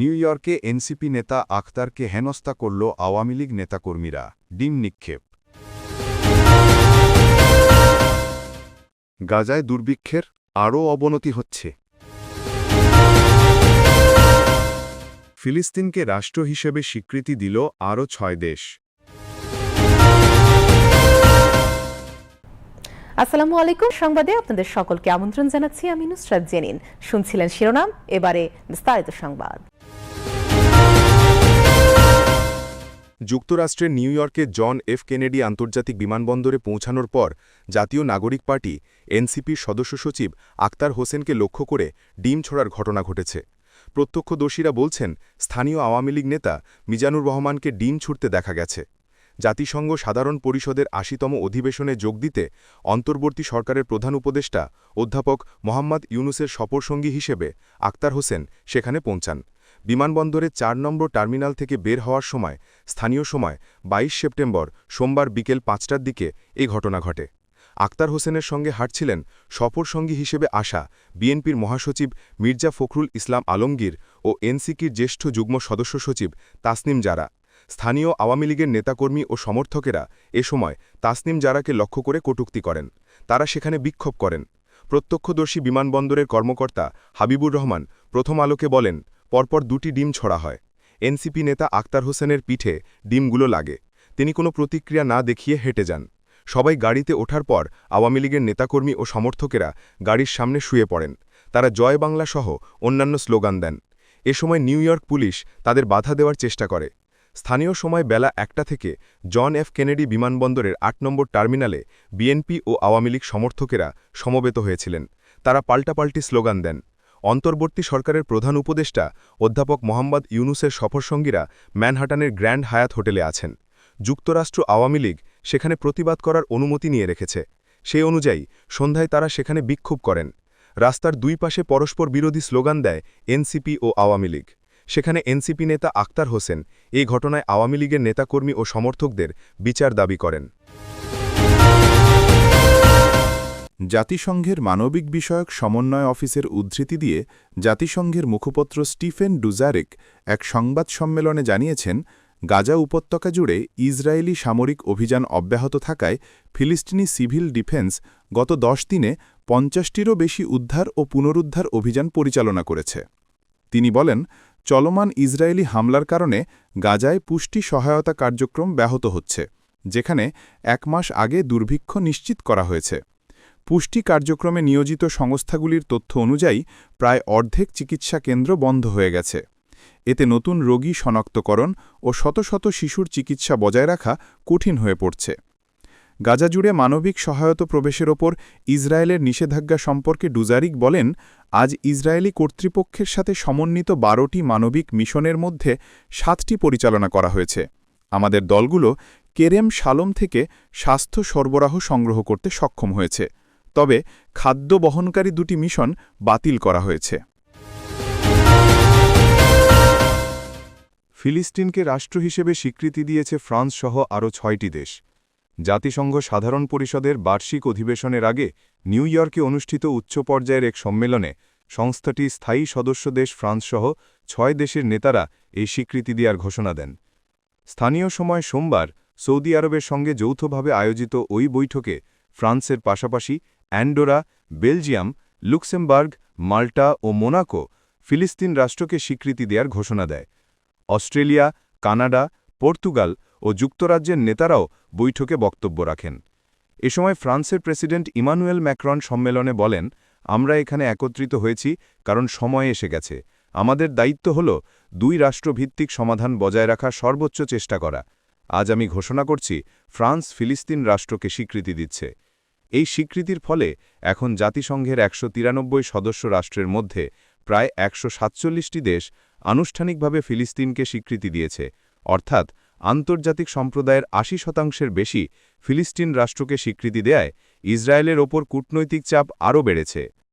New ইয়র্কে NCP নেতা আখতারকে হেনস্থা করল আওয়ামী লীগ নেতাকর্মীরা। ডিম নিক্ষেপ। গাজায় দুর্ভিক্ষের আরও অবনতি হচ্ছে। ফিলিস্তিনকে রাষ্ট্র হিসেবে স্বীকৃতি দিল আরও ছয় দেশ। আসসালামু আলাইকুম, সংবাদে আপনাদের সকলকে আমন্ত্রণ জানাচ্ছি আমি নুসরাত জেনিন। শুনছিলেন শিরোনাম, এবারে বিস্তারিত সংবাদ। যুক্তরাষ্ট্রের নিউ ইয়র্কে জন এফ কেনেডি আন্তর্জাতিক বিমানবন্দরে পৌঁছানোর পর জাতীয় নাগরিক পার্টি, এনসিপির সদস্য সচিব আক্তার হোসেনকে লক্ষ্য করে ডিম ছোড়ার ঘটনা ঘটেছে। প্রত্যক্ষদর্শীরা বলছেন, স্থানীয় আওয়ামী লীগ নেতা মিজানুর রহমানকে ডিম ছুটতে দেখা গেছে। জাতিসংঘ সাধারণ পরিষদের আশিতম অধিবেশনে যোগ দিতে অন্তর্বর্তী সরকারের প্রধান উপদেষ্টা অধ্যাপক মোহাম্মদ ইউনুসের সফরসঙ্গী হিসেবে আক্তার হোসেন সেখানে পৌঁছান। বিমানবন্দরের চার নম্বর টার্মিনাল থেকে বের হওয়ার সময়, স্থানীয় সময় ২২ সেপ্টেম্বর, সোমবার বিকেল পাঁচটার দিকে এই ঘটনা ঘটে। আক্তার হোসেনের সঙ্গে হাঁটছিলেন সফরসঙ্গী হিসেবে আসা বিএনপির মহাসচিব মির্জা ফখরুল ইসলাম আলমগীর ও এনসিকির জ্যেষ্ঠ যুগ্ম সদস্য সচিব তাসনিম জারা। স্থানীয় আওয়ামী লীগের নেতাকর্মী ও সমর্থকেরা এ সময় তাসনিম জারাকে লক্ষ্য করে কটুক্তি করেন। তারা সেখানে বিক্ষোভ করেন। প্রত্যক্ষদর্শী বিমানবন্দরের কর্মকর্তা হাবিবুর রহমান প্রথম আলোকে বলেন পরপর দুটি ডিম ছড়া হয়। এনসিপি নেতা আক্তার হোসেনের পিঠে ডিমগুলো লাগে। তিনি কোনো প্রতিক্রিয়া না দেখিয়ে হেঁটে যান। সবাই গাড়িতে ওঠার পর আওয়ামী লীগের নেতাকর্মী ও সমর্থকেরা গাড়ির সামনে শুয়ে পড়েন। তারা জয় বাংলা সহ অন্যান্য স্লোগান দেন। এ সময় নিউ ইয়র্ক পুলিশ তাদের বাধা দেওয়ার চেষ্টা করে। স্থানীয় সময় বেলা একটা থেকে জন এফ কেনেডি বিমানবন্দরের আট নম্বর টার্মিনালে বিএনপি ও আওয়ামী লীগ সমর্থকেরা সমবেত হয়েছিলেন। তারা পাল্টাপাল্টি স্লোগান দেন। অন্তর্বর্তী সরকারের প্রধান উপদেষ্টা অধ্যাপক মোহাম্মদ ইউনুসের সফরসঙ্গীরা ম্যানহাটানের গ্র্যান্ড হায়াত হোটেলে আছেন। যুক্তরাষ্ট্র আওয়ামী লীগ সেখানে প্রতিবাদ করার অনুমতি নিয়ে রেখেছে। সেই অনুযায়ী, সন্ধ্যায় তারা সেখানে বিক্ষোভ করেন। রাস্তার দুই পাশে পরস্পর বিরোধী স্লোগান দেয় এনসিপি ও আওয়ামী লীগ। সেখানে এনসিপি নেতা আক্তার হোসেন এই ঘটনায় আওয়ামী লীগের নেতাকর্মী ও সমর্থকদের বিচার দাবি করেন। জাতিসংঘের মানবিক বিষয়ক সমন্বয় অফিসের উদ্ধৃতি দিয়ে জাতিসংঘের মুখপত্র স্টিফেন ডুজারেক এক সংবাদ সম্মেলনে জানিয়েছেন, গাজা উপত্যকা জুড়ে ইসরায়েলি সামরিক অভিযান অব্যাহত থাকায় ফিলিস্তিনি সিভিল ডিফেন্স গত দশ দিনে পঞ্চাশটিরও বেশি উদ্ধার ও পুনরুদ্ধার অভিযান পরিচালনা করেছে। তিনি বলেন, চলমান ইসরায়েলি হামলার কারণে গাজায় পুষ্টি সহায়তা কার্যক্রম ব্যাহত হচ্ছে, যেখানে এক মাস আগে দুর্ভিক্ষ নিশ্চিত করা হয়েছে। পুষ্টি কার্যক্রমে নিয়োজিত সংস্থাগুলির তথ্য অনুযায়ী প্রায় অর্ধেক চিকিৎসা কেন্দ্র বন্ধ হয়ে গেছে। এতে নতুন রোগী শনাক্তকরণ ও শত শত শিশুর চিকিৎসা বজায় রাখা কঠিন হয়ে পড়ছে। গাজা জুড়ে মানবিক সহায়তা প্রবেশের ওপর ইসরায়েলের নিষেধাজ্ঞা সম্পর্কে ডুজারিক বলেন, আজ ইসরায়েলি কর্তৃপক্ষের সাথে সমন্বিত বারোটি মানবিক মিশনের মধ্যে সাতটি পরিচালনা করা হয়েছে। আমাদের দলগুলো কেরেম শালম থেকে স্বাস্থ্য সরবরাহ সংগ্রহ করতে সক্ষম হয়েছে। তবে খাদ্য বহনকারী দুটি মিশন বাতিল করা হয়েছে। ফিলিস্তিনকে রাষ্ট্র হিসেবে স্বীকৃতি দিয়েছে ফ্রান্স সহ আরও ছয়টি দেশ। জাতিসংঘ সাধারণ পরিষদের বার্ষিক অধিবেশনের আগে নিউ ইয়র্কে অনুষ্ঠিত উচ্চ পর্যায়ের এক সম্মেলনে সংস্থাটি স্থায়ী সদস্য দেশ ফ্রান্সসহ ছয় দেশের নেতারা এই স্বীকৃতি দেওয়ার ঘোষণা দেন। স্থানীয় সময় সোমবার সৌদি আরবের সঙ্গে যৌথভাবে আয়োজিত ওই বৈঠকে ফ্রান্সের পাশাপাশি অ্যান্ডোরা, বেলজিয়াম, লুক্সেমবার্গ, মাল্টা ও মোনাকো ফিলিস্তিন রাষ্ট্রকে স্বীকৃতি দেওয়ার ঘোষণা দেয়। অস্ট্রেলিয়া, কানাডা, পর্তুগাল ও যুক্তরাজ্যের নেতারাও বৈঠকে বক্তব্য রাখেন। এ সময় ফ্রান্সের প্রেসিডেন্ট ইমানুয়েল ম্যাক্রন সম্মেলনে বলেন, আমরা এখানে একত্রিত হয়েছি কারণ সময় এসে গেছে। আমাদের দায়িত্ব হল দুই রাষ্ট্রভিত্তিক সমাধান বজায় রাখার সর্বোচ্চ চেষ্টা করা। আজ আমি ঘোষণা করছি, ফ্রান্স ফিলিস্তিন রাষ্ট্রকে স্বীকৃতি দিচ্ছে। এই স্বীকৃতির ফলে এখন জাতিসংঘের একশো তিরানব্বই সদস্য রাষ্ট্রের মধ্যে প্রায় একশো দেশ আনুষ্ঠানিকভাবে ফিলিস্তিনকে স্বীকৃতি দিয়েছে। অর্থাৎ আন্তর্জাতিক সম্প্রদায়ের আশি শতাংশের বেশি ফিলিস্তিন রাষ্ট্রকে স্বীকৃতি দেয় ইসরায়েলের ওপর কূটনৈতিক চাপ আরও বেড়েছে।